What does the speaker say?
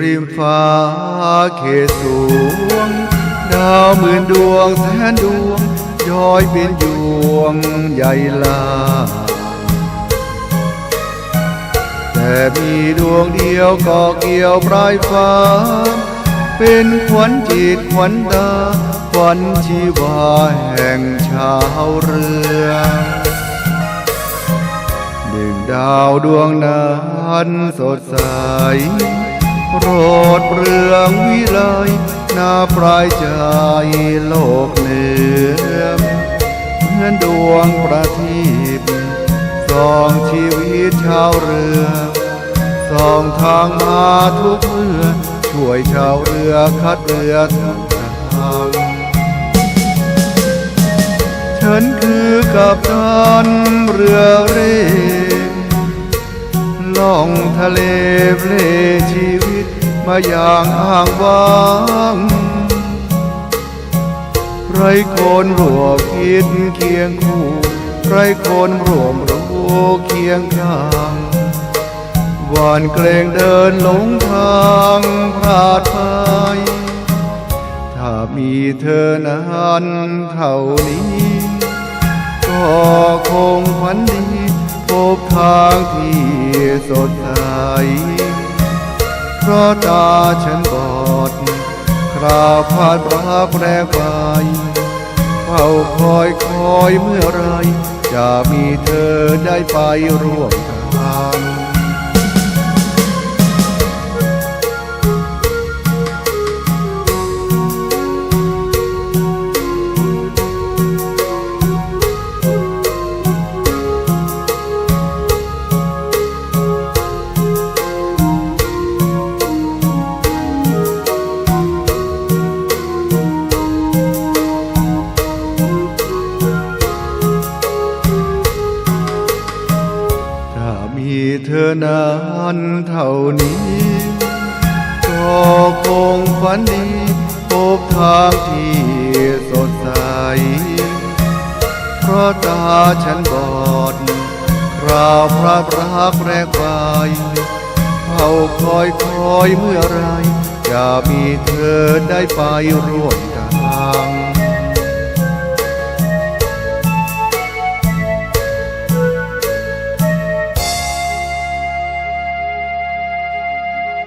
ริมฟ้าเขตสวง ดาวหมื่นดวงแสนดวงย้อยเป็นยวงใหญ่ลา แต่มีดวงเดียวก็เกี่ยวปลายฟ้า เป็นขวัญจิตขวัญตาขวัญชีวาแห่งชาวเรือหนึ่งดาวดวงนั้นสดใส โรดเรืองวิไลหน้าปลายใจโลกเหนือเหมือนดวงประทีปส่องชีวิตชาวเรือส่องทางมาทุกเมื่อช่วยชาวเรือคัดเรือทั้งทางฉันคือกับตันเรือเร่ ล่องทะเลเพลชีวิตมาอย่างอ้างว้างไรคนรวมคิดเคียงคู่ไรคนรวมรู้เคียงข้างหวานเกรงเดินหลงทางพลาดไปถ้ามีเธอนั้นเท่านี้ ก็คงฝันดี พบทางที่สดใส เพราะตาฉันบอด คราวพาดรักแรกไปเฝ้าคอยคอยเมื่อไร จะมีเธอได้ไปร่วมทาง เธอนั้นเท่านี้ ก็คงฝันดีพบทางที่สดใส เพราะตาฉันบอดคราวพระรักแรกไปเฝ้าคอยคอยเมื่อไร จะมีเธอได้ไปร่วมทาง